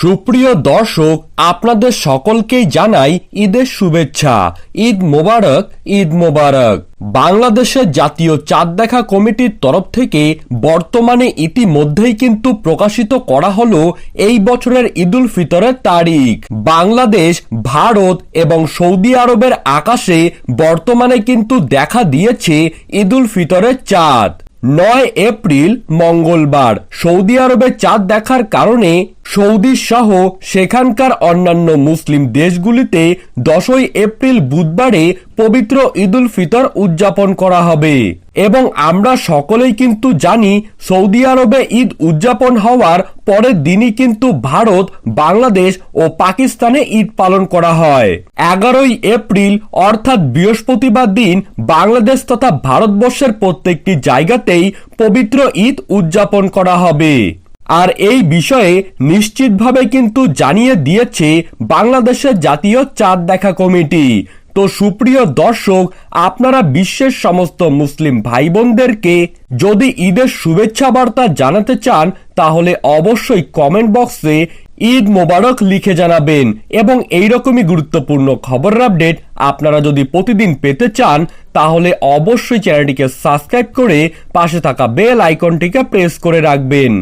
সুপ্রিয় দর্শক, আপনাদের সকলকেই জানাই ঈদের শুভেচ্ছা। ঈদ মোবারক ঈদ মোবারক। বাংলাদেশের জাতীয় চাঁদ দেখা কমিটির তরফ থেকে বর্তমানে ইতিমধ্যেই কিন্তু প্রকাশিত করা হলো এই বছরের ঈদুল ফিতরের তারিখ। বাংলাদেশ, ভারত এবং সৌদি আরবের আকাশে বর্তমানে কিন্তু দেখা দিয়েছে ঈদুল ফিতরের চাঁদ। নয় এপ্রিল, মঙ্গলবার। সৌদি আরবে চাঁদ দেখার কারণে সৌদি সহ সেখানকার অন্যান্য মুসলিম দেশগুলিতে দশই এপ্রিল বুধবারে পবিত্র ঈদুল ফিতর উদযাপন করা হবে। এবং আমরা সকলেই কিন্তু জানি, সৌদি আরবে ঈদ উদযাপন হওয়ার পরের দিনই কিন্তু ভারত, বাংলাদেশ ও পাকিস্তানে ঈদ পালন করা হয়। এগারোই এপ্রিল, অর্থাৎ বৃহস্পতিবার দিন, বাংলাদেশ তথা ভারতবর্ষের প্রত্যেকটি জায়গাতেই পবিত্র ঈদ উদযাপন করা হবে। আর এই বিষয়ে নিশ্চিতভাবে কিন্তু জানিয়ে দিয়েছে বাংলাদেশের জাতীয় চাঁদ দেখা কমিটি। তো সুপ্রিয় দর্শক, আপনারা বিশ্বের সমস্ত মুসলিম ভাই বোনদেরকে যদি ঈদের শুভেচ্ছা বার্তা জানাতে চান, তাহলে অবশ্যই কমেন্ট বক্সে ঈদ মোবারক লিখে জানাবেন এবং এইরকমই গুরুত্বপূর্ণ খবরের আপডেট আপনারা যদি প্রতিদিন পেতে চান, তাহলে অবশ্যই চ্যানেলটিকে সাবস্ক্রাইব করে পাশে থাকা বেল আইকনটিকে প্রেস করে রাখবেন।